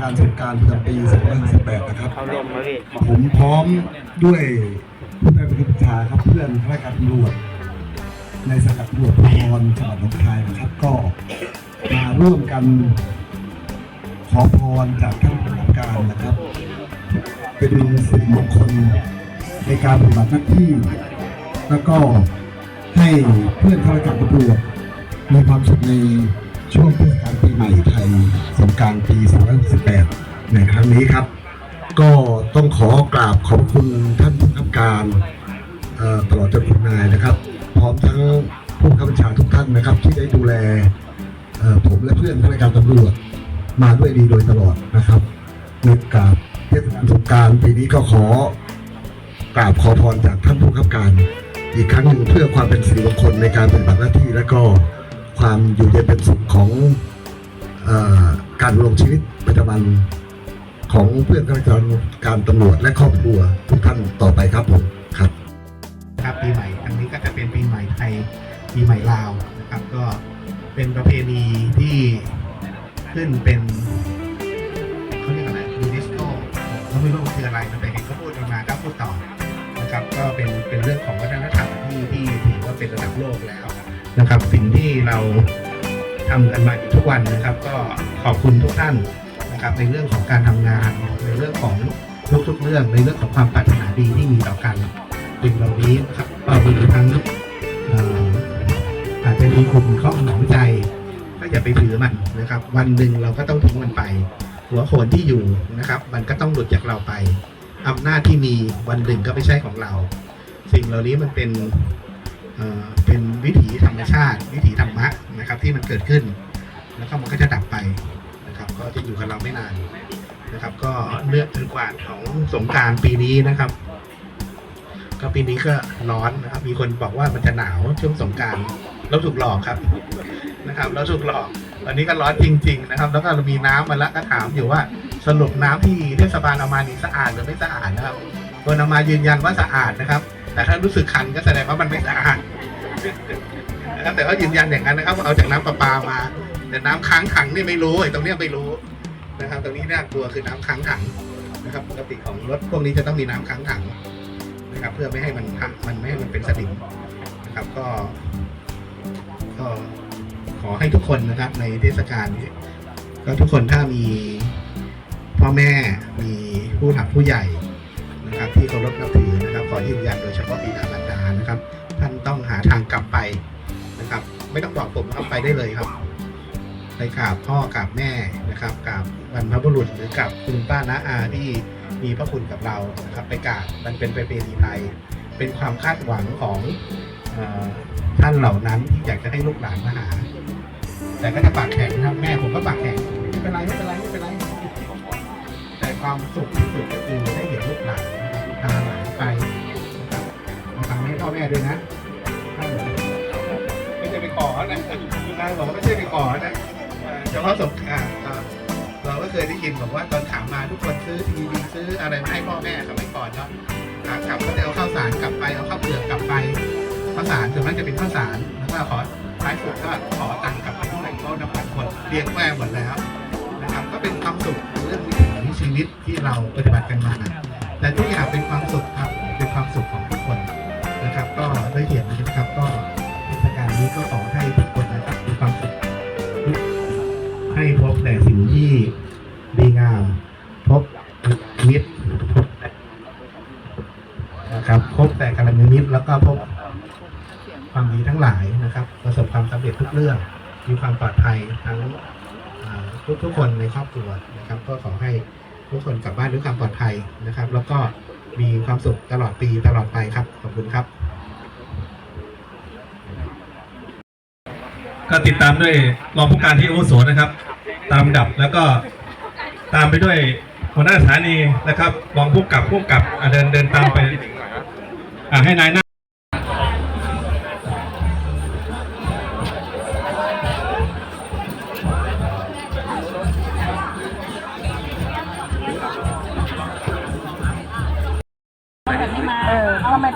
กาลสงการประจำปี2018นะครับ ผมพร้อมด้วยผู้ใต้บังคับบัญชาครับเพื่อนข้าราชการตำรวจในสังกัดตำรวจภูธรจังหวัดหนองคายนะครับ ก็มาร่วมกันขอพรจากท่านผู้บังคับการนะครับ เป็นสิริมงคลในการปฏิบัติหน้าที่ แล้วก็ให้เพื่อนข้าราชการตำรวจมีความสุขใน ช่วงเทศกาลปีใหม่ไทยสงการปี 2018 ในครั้งนี้ครับ ก็ต้องขอกราบขอบคุณท่านผู้กำกับการตลอดจนคุณนายนะครับ พร้อมทั้งผู้บังคับบัญชาทุกท่านนะครับ ที่ได้ดูแลผมและเพื่อนข้าราชการตำรวจมาด้วยดีโดยตลอดนะครับในกราบเทศกาลสงการปีนี้ก็ขอกราบขอพรจากท่านผู้กำกับการอีกครั้งหนึ่งเพื่อความเป็นสิริมงคลในการปฏิบัติหน้าที่และก็ ความอยู่เย็นเป็นสุขของอการดำรงชีวิตประจำวันของเพื่อนข้าราชการตำรวจและครอบครัวทุกท่านต่อไปครับผมครับครับปีใหม่อันนี้ก็จะเป็นปีใหม่ไทยปีใหม่ลาวนะครับ ก็เป็นประเพณีที่ขึ้นเป็นเขาเรียกอะไรยูเนสโกเขาไม่รู้คืออะไรมันแต่เห็นเขาพูดกันมาก็พูดต่อนะครับ ก็เป็นเป็นเรื่องของวัฒนธรรมที่ที่ถือว่าเป็นระดับโลกแล้ว นะครับ สิ่งที่เราทำกันมาทุกวันนะครับ ก็ขอบคุณทุกท่านนะครับ ในเรื่องของการทำงาน ในเรื่องของทุกๆเรื่อง ในเรื่องของความปรารถนาดีที่มีต่อกันสิ่งเหล่านี้นครับก็มีทั้งเอ่ออาจจะมีคุณข้องหนองใจ ก็อย่าไปถือมันนะครับ วันหนึ่งเราก็ต้องทิ้งมันไป หัวโขนที่อยู่นะครับ มันก็ต้องหลุดจากเราไปอำนาจที่มีวันหนึ่งก็ไม่ใช่ของเรา สิ่งเหล่านี้มันเป็น เป็นวิถีธรรมชาติ วิถีธรรมะนะครับที่มันเกิดขึ้น แล้วก็มันก็จะดับไปนะครับ ก็จะอยู่กับเราไม่นานนะครับ ก็เลือกถือกวาดของสงการปีนี้นะครับ ก็ปีนี้ก็ร้อนนะครับ มีคนบอกว่ามันจะหนาวช่วงสงการเราถูกหลอกครับนะครับเราถูกหลอกตอนนี้ก็ร้อนจริง ๆ นะครับ แล้วก็เรามีน้ำมาแล้วก็ถามอยู่ว่าสรุปน้ำที่เทศบาลเอามานี่สะอาดหรือไม่สะอาดนะครับคนเอามายืนยันว่าสะอาดนะครับ แต่ถ้ารู้สึกคันก็แสดงว่ามันไม่สะอาดนะครับแต่ว่ายืนยันอย่างนั้นนะครับว่าเอาจากน้ำประปามา แต่น้ำค้างถังนี่ไม่รู้ไอ้ตรงเนี้ยไม่รู้นะครับ ตรงนี้น่ากลัวคือน้ำค้างถังนะครับปกติของรถพวกนี้จะต้องมีน้ำค้างถังนะครับ เพื่อไม่ให้มันพังมันไม่ให้มันเป็นสนิมนะครับก็ก็ขอให้ทุกคนนะครับ ในเทศกาลนี้ก็ทุกคนถ้ามีพ่อแม่มีผู้หลักผู้ใหญ่นะครับ ที่เคารพนับถือนะครับ ขอยืนยันโดยเฉพาะบิดามารดานะครับ ท่านต้องหาทางกลับไปนะครับ ไม่ต้องบอกผมครับไปได้เลยครับไปกราบพ่อกราบแม่นะครับกราบบรรพบุรุษหรือกราบคุณป้าน้าอาที่มีพระคุณกับเรานะครับไปกราบมันเป็นประเพณีไทย เป็นความคาดหวังของท่านเหล่านั้นที่อยากจะให้ลูกหลานมาหา แต่ก็จะปากแข็งนะครับแม่ผมก็ปากแข็งไม่เป็นไรไม่เป็นไรไม่เป็นไรแต่ความสุขที่สุดก็คือได้เห็นลูกหลานาหลานไปนะครับมาทำให้พ่อแม่ด้วยนะไม่ใช่ไปขอนะคุณนายบอกว่าไม่ใช่ไปขอนะเฉพาะสงการเราก็เคยได้ยินบอกว่าตอนถามมาทุกคนซื้อทีวีซื้ออะไรมาให้พ่อแม่สมัยก่อนเนาะขากลับก็จะเอาข้าวสารกลับไปเอาข้าวเปลือกกลับไปข้าวสารส่วนมากจะเป็นข้าวสารแล้วก็ขอท้ายสุดก็ขอตังค์กลับไปด้วยเพราะนับพันคนเลี้ยงแม่หมดแล้วนะครับก็เป็นความสุขเรื่องวิถีชีวิตที่เราปฏิบัติกันมา แต่ทุกอย่างเป็นความสุขครับเป็นความสุขของทุกคนนะครับ ก็ด้เห็นนะครับก็เทศกาลนี้ก็ขอให้ทุกคนนะครับมีความสุขให้พบแต่สิ่งที่ดีงามพบมิตรนะครับ พบแต่กัลยาณมิตรแล้วก็พบความดีทั้งหลายนะครับ ประสบความสำเร็จทุกเรื่อง มีความปลอดภัยทั้งทุกทุกๆคนในครอบครัวนะครับ ก็ขอให้ ทุกคนกลับบ้านด้วยความปลอดภัยนะครับ แล้วก็มีความสุขตลอดปีตลอดไปครับขอบคุณครับ ก็ติดตามด้วยรองผู้การที่อาวุโสนะครับ ตามดับแล้วก็ตามไปด้วยหัวหน้าสถานีนะครับรองผู้กับผู้กับอะเดินเดินตามไปอะให้นายหน้า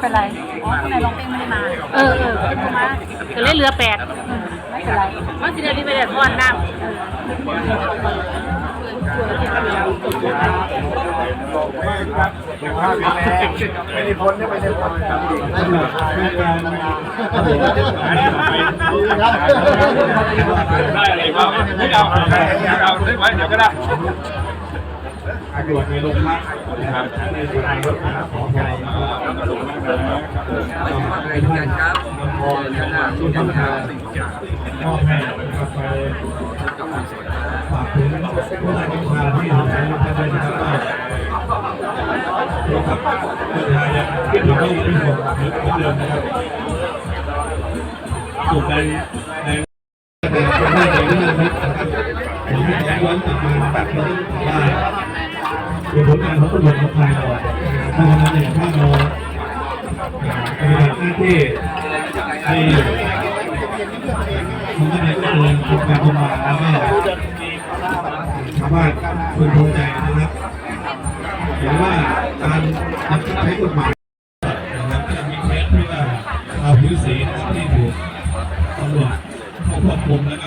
เป็นไรอ๋อข้างในลองเป้งไม่ได้มาเออเออเป็นมาก็เลยเหลือแปดไม่เป็นไรมันสิเดียวที่ไปได้ทอดน้ำไม่ได้พ้นไม่ได้พ้นได้อะไรบ้างไม่เอาเอาได้ไว้เดี๋ยวก็ได้ ตำรวจในโรงพักนะครับในสถานรถนะครับขอพรแล้วก็ให้ท่านนำพรนะครับที่ทำทานมอบให้นะครับไปฝากถึงผู้ใดที่มาที่อยู่ในท่านได้นะครับก็นครับผู้ใดยังคิดถึงว่าเป็นห่วงเหมือนเดิมนะครับสุดในในในในในเรื่องนี้นะครับผมให้ย้อนกลับมาแบบนี้ว่า เป็นผลงานของตำรวจของไทยเราเพราะฉะนั้นเนี่ยถ้าเราปฏิบัติหน้าที่ให้มันก็ได้ก็เดินตรงไปตรงมาแล้วก็ชาวบ้านควรพอใจนะครับเห็นว่าการบังคับใช้กฎหมายนะครับจะมีเคสที่ว่าเราผิวสีนะครับที่ถูกตำรวจเขาควบคุมแล้ว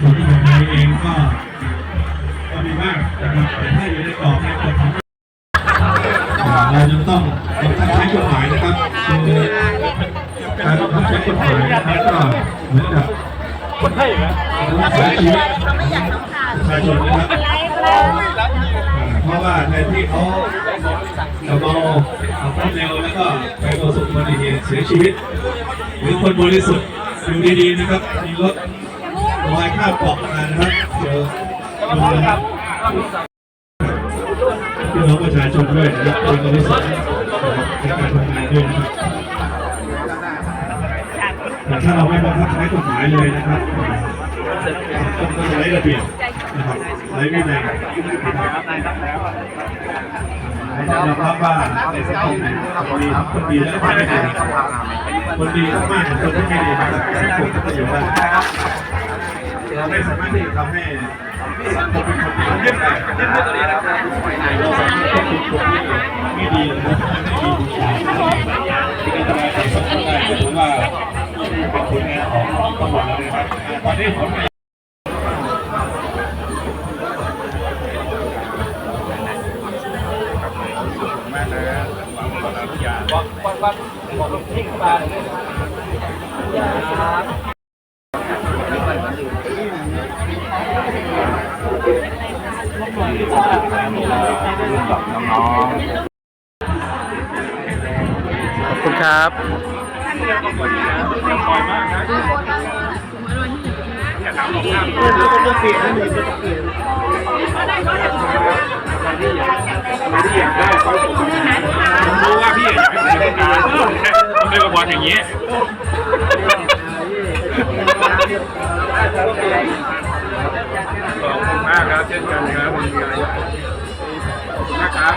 ส่วนที่ผมเองก็ก็มีบ้างนะครับแต่ถ้าอยู่ในกรอบในกฎของเรายังต้องบังคับใช้กฎหมายนะครับคือการบังคับใช้กฎหมายนะครับก็เหมือนกับคนไทยนะรักษาชีวิตประชาชนนะครับเพราะว่าในที่เขาจะเมาขับรถเร็วแล้วก็ไปประสบอุบัติเหตุเสียชีวิต หรือคนบริสุทธิ์อยู่ดีๆนะครับมีรถ ข้ามเกาะมานะครับเจอดูนะครับพี่น้องประชาชนด้วยนะครับเป็นบริษัทในการทำงานด้วยนะครับแต่ถ้าเราไม่บังคับใช้กฎหมายเลยนะครับต้องต้องไร้ระเบียบนะครับไร้วินัยนะครับเรายอมรับว่าในสังคนี่ยมีคนดีและคนไม่ดีคนดีมากกว่าคนที่ไม่ดีนะครับสังคมก็อยู่ได้ เราไม่สามารถที่จะทำให้สังคมเป็นคนดีได้เราสามารถควบคุมคนที่ไม่ดีหรือไม่ดีที่จะทำสังคมได้หรือว่าเป็นผลงานของตำรวจแล้วนะครับตอนนี้ผมขอบคุณ ครับผมรู้ว่าพี่อยากเป็นรายการผมเป็นละครอย่างนี้ขอบคุณมากครับเช่นกันครับมีอะไรขอบคุณมากครับ